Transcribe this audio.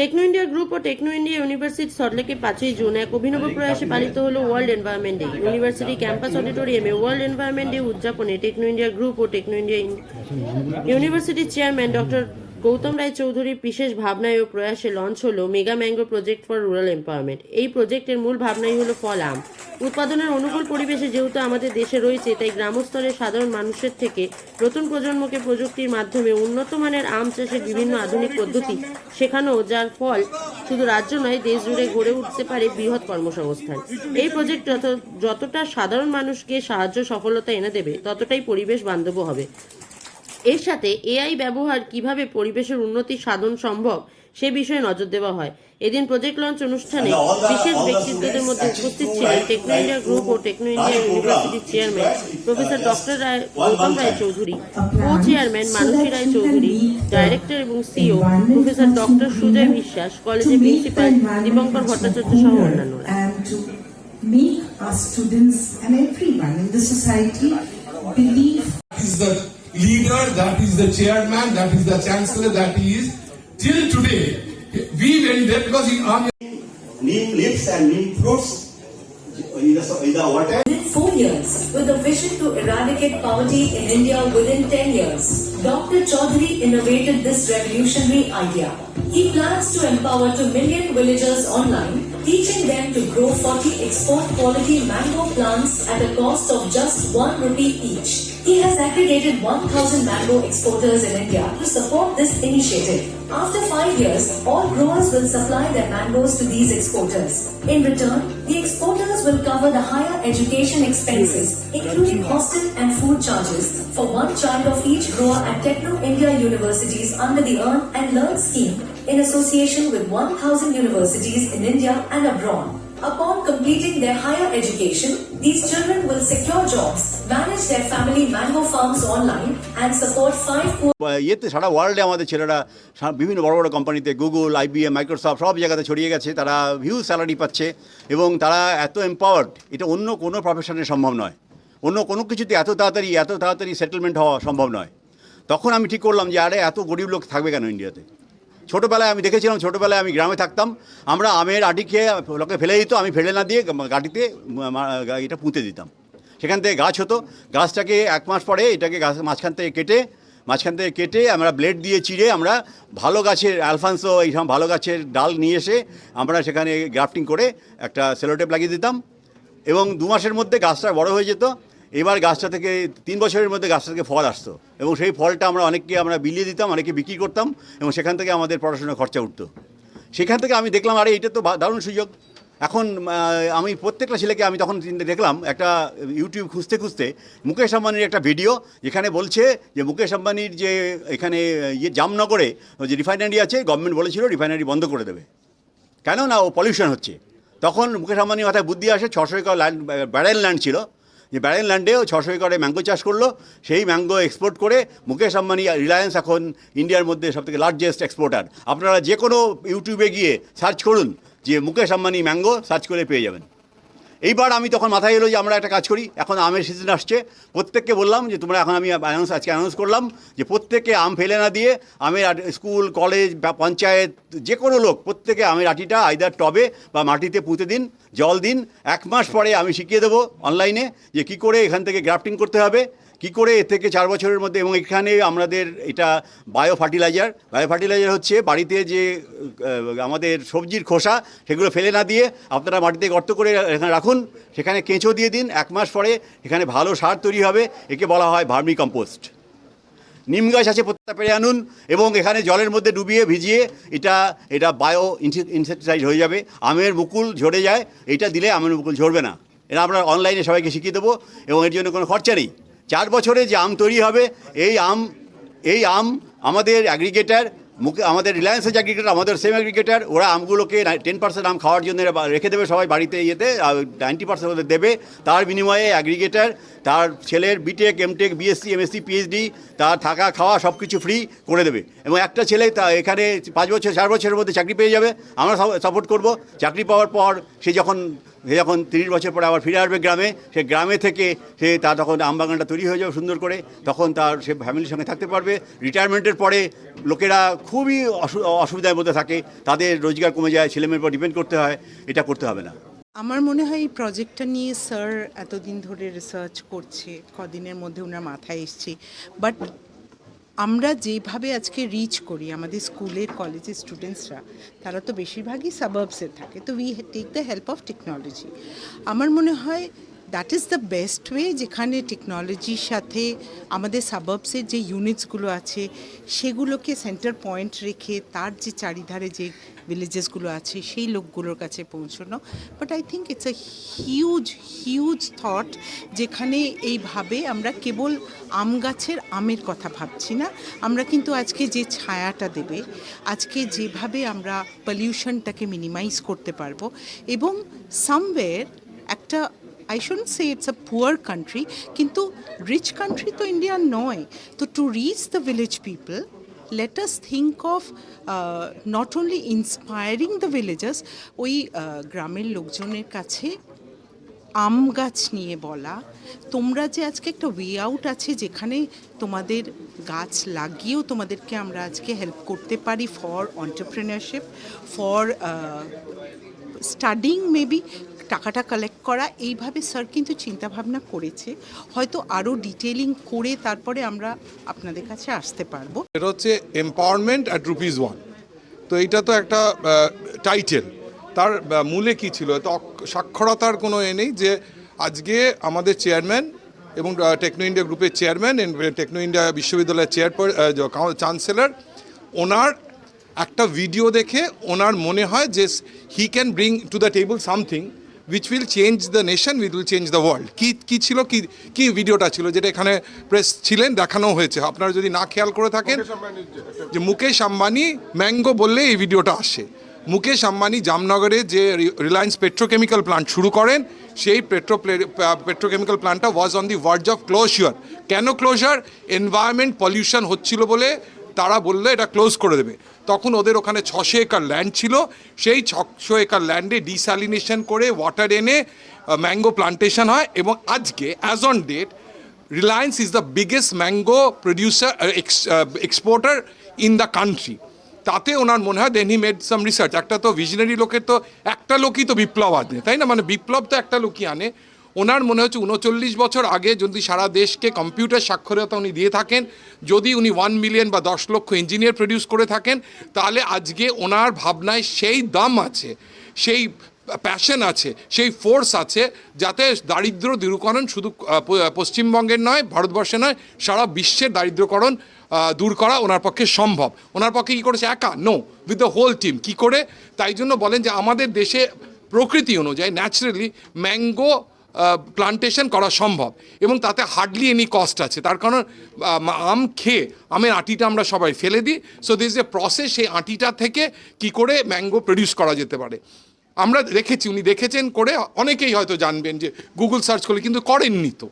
Techno India group ও Techno India university সল্টলেকে পাঁচই জুন এক অভিনব প্রয়াসে পালিত হল world environment day university campus অডিটোরিয়ামে ওয়ার্ল্ড এনভায়রনমেন্ট ডে উদযাপনে টেকনো ইন্ডিয়া গ্রুপ ও টেকনো ইন্ডিয়া ইউনিভার্সিটি ইউনিভার্সিটির চেয়ারম্যান ডক্টর গৌতম রায় চৌধুরীর বিশেষ ভাবনায় ও প্রয়াসে লঞ্চ হলো mega mango project for rural empowerment এই প্রজেক্টের মূল ভাবনাই হলো ফল, আম। উৎপাদনের অনুকূল পরিবেশে যেহেতু আমাদের দেশে রয়েছে, তাই গ্রামস্তরের সাধারণ মানুষের থেকে নতুন প্রজন্মকে প্রযুক্তির মাধ্যমে উন্নত মানের আম চাষের বিভিন্ন আধুনিক পদ্ধতি শেখানো, যার ফল শুধু রাজ্য নয়, দেশ জুড়ে গড়ে উঠতে পারে বৃহৎ কর্মসংস্থান। এই প্রজেক্ট যত যতটা সাধারণ মানুষকে সাহায্য সফলতা এনে দেবে, ততটাই পরিবেশ বান্ধব হবে। এর সাথে এআই ব্যবহার কীভাবে পরিবেশের উন্নতি সাধন সম্ভব সে বিষয়ে নজর দেওয়া হয়। এদিন প্রজেক্ট লঞ্চ অনুষ্ঠানে বিশেষ ব্যক্তিত্বদের মধ্যে উপস্থিত ছিলেন টেকনো ইন্ডিয়া গ্রুপ ও টেকনো ইন্ডিয়া ইউনিভার্সিটির chairman professor doctor Roy Gautam Roy Chowdhury co chairman Manasi Roy Chowdhury director এবং CEO professor doctor Sujoy Biswas কলেজের প্রিন্সিপাল দীপঙ্কর ভট্টাচার্য সহ অন্যান্যরা make our students and everyone in the society believe is the leader, that is the chairman, that is the chancellor, that he is. Till today, we went there because in our neem leaves and neem fruits in the, in the water. Four years, with a vision to eradicate poverty in India within 10 years, Dr. Chaudhary innovated this revolutionary idea. He plans to empower 2 million villagers online, teaching them to grow 40 export quality mango plants at a cost of just 1 rupee each. He has aggregated 1000 mango exporters in India to support this initiative. After five years, all growers will supply their mangoes to these exporters. In return, the exporters will cover the higher education expenses, including hostel and food charges, for one child of each grower at Techno India universities under the Earn and Learn scheme in association with 1000 universities in India and abroad. Completing their higher education, these children will secure jobs, manage their family mango farms online, and support five poor ইয়েতে সারা ওয়ার্ল্ডে আমাদের ছেলেরা বিভিন্ন বড় বড় কোম্পানিতে Google IBM Microsoft সব জায়গাতে ছড়িয়ে গেছে তারা হিউজ স্যালারি পাচ্ছে এবং তারা এত এম্পাওয়ার্ড এটা অন্য কোনো প্রফেশনে সম্ভব নয়। অন্য কোনো কিছুতে এত তাড়াতাড়ি এত তাড়াতাড়ি সেটেলমেন্ট হওয়া সম্ভব নয়। তখন আমি ঠিক করলাম যে আরে এত গরিব লোক থাকবে কেন ইন্ডিয়াতে ছোটোবেলায় আমি দেখেছিলাম, ছোটোবেলায় আমি গ্রামে থাকতাম। আমরা আমের আটি খেয়ে লোকে ফেলে দিত, আমি ফেলে না দিয়ে গাড়িতে এটা পুঁতে দিতাম। সেখান থেকে গাছ হতো। গাছটাকে এক মাস পরে এটাকে গাছ মাঝখান থেকে কেটে, মাঝখান থেকে কেটে আমরা ব্লেড দিয়ে চিড়ে আমরা ভালো গাছের অ্যালফান্সো, এইসব ভালো গাছের ডাল নিয়ে এসে আমরা সেখানে গ্রাফটিং করে একটা সেলোটেপ লাগিয়ে দিতাম। এবং দু মাসের মধ্যে গাছটা বড় হয়ে যেত। এবার গাছটা থেকে তিন বছরের মধ্যে গাছটা থেকে ফল আসতো। এবং সেই ফলটা আমরা অনেককে আমরা বিলিয়ে দিতাম অনেকে বিক্রি করতাম, এবং সেখান থেকে আমাদের পড়াশোনার খরচা উঠতো। সেখান থেকে আমি দেখলাম, আরে এটা তো দারুণ সুযোগ। এখন আমি প্রত্যেকটা ছেলেকে আমি তখন দেখলাম, একটা ইউটিউব খুঁজতে খুঁজতে মুকেশ আম্বানির একটা ভিডিও যেখানে বলছে যে মুকেশ আম্বানির যে এখানে ইয়ে জামনগরে যে রিফাইনারি আছে, গভর্নমেন্ট বলেছিল রিফাইনারি বন্ধ করে দেবে। কেন না ও পলিউশন হচ্ছে। তখন মুকেশ আম্বানির মাথায় বুদ্ধি আসে, ছশো একর ল্যান্ড, ব্যারেল ল্যান্ড ছিল। যে ব্যারেন ল্যান্ডেও ছশো একরে ম্যাঙ্গো চাষ করল, সেই ম্যাঙ্গো এক্সপোর্ট করে মুকেশ আম্বানি রিলায়েন্স এখন ইন্ডিয়ার মধ্যে সবথেকে লার্জেস্ট এক্সপোর্টার আপনারা যে কোনো ইউটিউবে গিয়ে সার্চ করুন যে মুকেশ আম্বানি ম্যাঙ্গো সার্চ করে পেয়ে যাবেন। এইবার আমি তখন মাথায় এলো যে আমরা একটা কাজ করি, এখন আমের সিজন আসছে। প্রত্যেককে বললাম যে, তোমরা এখন আমি অ্যানাউন্স আজকে অ্যানাউন্স করলাম যে, প্রত্যেককে আম ফেলে না দিয়ে আমের স্কুল কলেজ বা পঞ্চায়েত, যে কোনো লোক, প্রত্যেকে আমের আটিটা আইদার টবে বা মাটিতে পুঁতে দিন, জল দিন। এক মাস পরে আমি শিখিয়ে দেবো অনলাইনে যে, কি করে এখান থেকে গ্রাফটিং করতে হবে কি করে এ থেকে চার বছরের মধ্যে, এবং এখানে আমাদের এটা বায়ো ফার্টিলাইজার বায়ো ফার্টিলাইজার হচ্ছে বাড়িতে যে আমাদের সবজির খোসা, সেগুলো ফেলে না দিয়ে আপনারা মাটিতে গর্ত করে এখানে রাখুন, সেখানে কেঁচো দিয়ে দিন, এক মাস পরে এখানে ভালো সার তৈরি হবে, একে বলা হয় ভার্মি কম্পোস্ট নিম গাছ আছে প্রত্যেকটা পেরে আনুন, এবং এখানে জলের মধ্যে ডুবিয়ে ভিজিয়ে এটা এটা বায়ো ইনসেকটিসাইড হয়ে যাবে, আমের মুকুল ঝরে যায়, এটা দিলে আমের মুকুল ঝরবে না। এটা আমরা অনলাইনে সবাইকে শিখিয়ে দেবো, এবং এর জন্য কোনো খরচা নেই। চার বছরে যে আম তৈরি হবে এই আম এই আম আমাদের অ্যাগ্রিগেটার মুখে আমাদের রিলায়েন্সের যে অ্যাগ্রিগেটার আমাদের সেম অ্যাগ্রিগেটার ওরা আমগুলোকে টেন পার্সেন্ট আম খাওয়ার জন্য রেখে দেবে সবাই বাড়িতে ইয়েতে নাইনটি পার্সেন্ট ওদের দেবে। তার বিনিময়ে অ্যাগ্রিগেটার তার ছেলের BTech MTech BSc MSc PhD তার থাকা খাওয়া সব কিছু ফ্রি করে দেবে। এবং একটা ছেলে তা, এখানে পাঁচ বছর, চার বছরের মধ্যে চাকরি পেয়ে যাবে। আমরা সাপোর্ট করব। চাকরি পাওয়ার পর সে যখন সে যখন তিরিশ বছর পরে আবার ফিরে আসবে গ্রামে, সে গ্রামে থেকে সে তার তখন আমবাগানটা তৈরি হয়ে যাবে সুন্দর করে। তখন তার সে ফ্যামিলির সঙ্গে থাকতে পারবে। রিটায়ারমেন্টের পরে লোকেরা খুবই অসুবিধার মধ্যে থাকে। তাদের রোজগার কমে যায়, ছেলেমেয়ের উপর ডিপেন্ড করতে হয়, এটা করতে হবে না। আমার মনে হয় এই প্রজেক্টটা নিয়ে স্যার এতদিন ধরে রিসার্চ করছে, কদিনের মধ্যে ওনার মাথায় এসছে। বাট আমরা যেভাবে আজকে রিচ করি, আমাদের স্কুলের কলেজের স্টুডেন্টসরা তারা তো বেশিরভাগই সাবাবসে থাকে। তো we take the help of technology আমার মনে হয় that is the best way যেখানে টেকনোলজির সাথে আমাদের সাবাবসের যে ইউনিটসগুলো আছে, সেগুলোকে সেন্টার পয়েন্ট রেখে তার যে চারিধারে যে ভিলেজেসগুলো আছে, সেই লোকগুলোর কাছে পৌঁছানো। But I think it's a huge huge thought যেখানে এইভাবে আমরা কেবল আম গাছের আমের কথা ভাবছি না। আমরা কিন্তু আজকে যে ছায়াটা দেবে, আজকে যেভাবে আমরা পলিউশনটাকে মিনিমাইজ করতে পারব এবং সামওয়ের একটা I should say it's a poor country কিন্তু রিচ কান্ট্রি তো ইন্ডিয়া নয়। তো to reach the village people us think of uh, not only inspiring the villagers ওই uh, গ্রামের লোকজনের কাছে আম গাছ নিয়ে বলা। তোমরা যে আজকে একটা ওয়ে আউট আছে যেখানে তোমাদের গাছ লাগিয়েও তোমাদেরকে আমরা আজকে হেল্প করতে পারি for entrepreneurship for studying maybe টাকাটা কালেক্ট করা, এইভাবে স্যার কিন্তু চিন্তাভাবনা করেছে। হয়তো আরও ডিটেলিং করে তারপরে আমরা আপনাদের কাছে আসতে পারব। এটা হচ্ছে এম্পাওয়ারমেন্ট অ্যাট রুপিস ওয়ান তো এইটা তো একটা টাইটেল তার মূলে কি ছিল? তো সাক্ষরতার কোনো এ নেই যে আজকে আমাদের চেয়ারম্যান এবং টেকনো ইন্ডিয়া গ্রুপের চেয়ারম্যান টেকনো ইন্ডিয়া বিশ্ববিদ্যালয়ের চেয়ার চ্যান্সেলর ওনার একটা ভিডিও দেখে ওনার মনে হয় যে he can bring to the table something which will change the nation which will change the world কি কি ছিল কি কি ভিডিওটা ছিল যেটা এখানে প্রেস ছিলেন দেখানো হয়েছে? আপনারা যদি না খেয়াল করে থাকেন যে মুকেশ আম্বানি ম্যাঙ্গো বললে এই ভিডিওটা আসে। মুকেশ আম্বানি জামনগরে যে রিলায়েন্স পেট্রোকেমিক্যাল প্লান্ট শুরু করেন সেই petro petrochemical প্লান্টটা was on the verge of closure কেন ক্লোজার এনভায়রনমেন্ট পলিউশন হচ্ছিল বলে তারা বললে এটা ক্লোজ করে দেবে। তখন ওদের ওখানে ছশো একর ল্যান্ড ছিল। সেই ছশো একর ল্যান্ডে ডিস্যালিনেশন করে ওয়াটার এনে ম্যাঙ্গো প্লান্টেশন হয় এবং আজকে as on date Reliance is the biggest mango producer exporter in the country তাতে ওনার মনে হয় দেন হি মেড সাম রিসার্চ একটা তো ভিশনারি লোকের তো, একটা লোকই তো বিপ্লব আনে তাই না? মানে বিপ্লব তো একটা লোকই আনে। ওনার মনে হচ্ছে উনচল্লিশ বছর আগে যদি সারা দেশকে কম্পিউটার সাক্ষরতা উনি দিয়ে থাকেন, যদি উনি ওয়ান মিলিয়ন বা দশ লক্ষ ইঞ্জিনিয়ার প্রডিউস করে থাকেন, তাহলে আজকে ওনার ভাবনায় সেই দাম আছে, সেই প্যাশন আছে, সেই ফোর্স আছে, যাতে দারিদ্র দূরীকরণ শুধু পশ্চিমবঙ্গের নয়, ভারতবর্ষে নয়, সারা বিশ্বের দারিদ্রকরণ দূর করা ওনার পক্ষে সম্ভব। ওনার পক্ষে কী করেছে? একা? No with the whole team কী করে? তাই জন্য বলেন যে আমাদের দেশে প্রকৃতি অনুযায়ী ন্যাচারালি ম্যাঙ্গো প্লান্টেশন করা সম্ভব এবং তাতে হার্ডলি এনি কস্ট আছে। তার কারণ আম, খেয়ে আমের আটিটা আমরা সবাই ফেলে দিই। সো দিস এ প্রসেস সেই আটিটা থেকে কি করে ম্যাঙ্গো প্রডিউস করা যেতে পারে। আমরা দেখেছি উনি দেখেছেন করে অনেকেই হয়তো জানবেন যে গুগল সার্চ করলে কিন্তু করেননি তো।